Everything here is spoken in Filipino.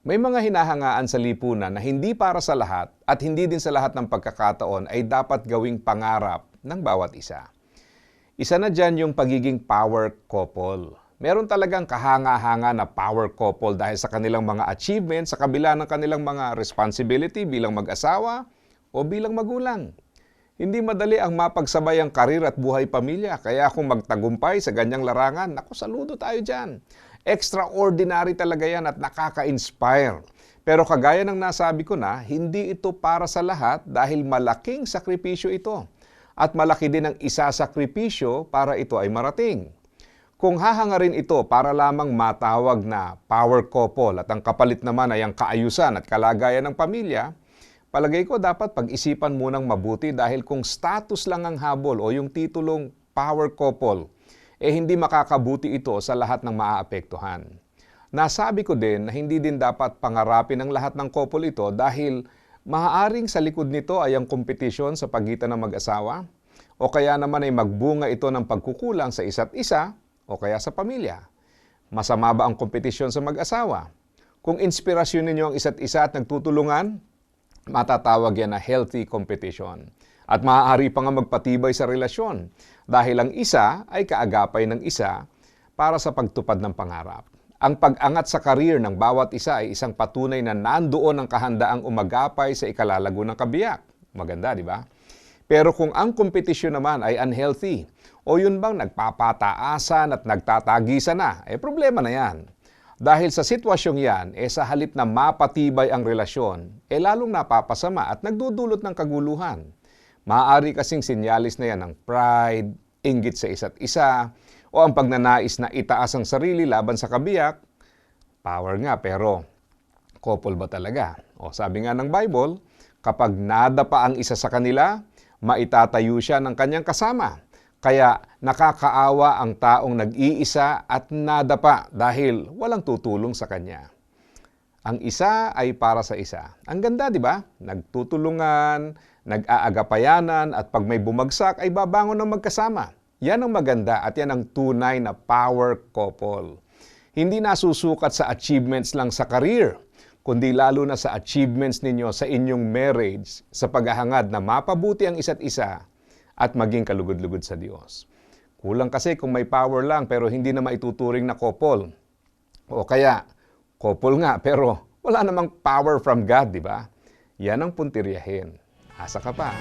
May mga hinahangaan sa lipunan na hindi para sa lahat at hindi din sa lahat ng pagkakataon ay dapat gawing pangarap ng bawat isa. Isa na dyan yung pagiging power couple. Meron talagang kahanga-hanga na power couple dahil sa kanilang mga achievements sa kabila ng kanilang mga responsibility bilang mag-asawa o bilang magulang. Hindi madali ang mapagsabay ang karir at buhay pamilya. Kaya kung magtagumpay sa ganyang larangan, naku, saludo tayo dyan. Extraordinary talaga yan at nakaka-inspire. Pero kagaya ng nasabi ko na, hindi ito para sa lahat dahil malaking sakripisyo ito. At malaki din ang isasakripisyo para ito ay marating. Kung hahangarin ito para lamang matawag na power couple at ang kapalit naman ay ang kaayusan at kalagayan ng pamilya, palagay ko dapat pag-isipan munang mabuti dahil kung status lang ang habol o yung titulong power couple, eh hindi makakabuti ito sa lahat ng maaapektuhan. Nasabi ko din na hindi din dapat pangarapin ng lahat ng couple ito dahil maaaring sa likod nito ay ang kompetisyon sa pagitan ng mag-asawa o kaya naman ay magbunga ito ng pagkukulang sa isa't isa o kaya sa pamilya. Masama ba ang kompetisyon sa mag-asawa? Kung inspirasyon ninyo ang isa't isa at nagtutulungan, matatawag yan na healthy competition. At maaari pa nga magpatibay sa relasyon dahil ang isa ay kaagapay ng isa para sa pagtupad ng pangarap. Ang pag-angat sa karir ng bawat isa ay isang patunay na nandoon ang kahandaang umagapay sa ikalalago ng kabiyak. Maganda, di ba? Pero kung ang kompetisyon naman ay unhealthy, o yun bang nagpapataasan at nagtatagisan na, eh problema na yan. Dahil sa sitwasyong yan, eh sa halip na mapatibay ang relasyon, eh lalong napapasama at nagdudulot ng kaguluhan. Maaari kasing sinyalis na yan ng pride, inggit sa isa't isa, o ang pagnanais na itaas ang sarili laban sa kabiyak. Power nga, pero couple ba talaga? O sabi nga ng Bible, kapag nadapa ang isa sa kanila, maitatayo siya ng kanyang kasama. Kaya nakakaawa ang taong nag-iisa at nadapa dahil walang tutulong sa kanya. Ang isa ay para sa isa. Ang ganda, di ba? Nagtutulungan, nag-aagapayanan, at pag may bumagsak ay babangon ng magkasama. Yan ang maganda at yan ang tunay na power couple. Hindi nasusukat sa achievements lang sa career, kundi lalo na sa achievements ninyo sa inyong marriage, sa paghahangad na mapabuti ang isa't isa at maging kalugod-lugod sa Diyos. Kulang kasi kung may power lang pero hindi na maituturing na couple. O kaya, couple nga pero wala namang power from God, di ba? Yan ang puntiryahin. Asa ka pa.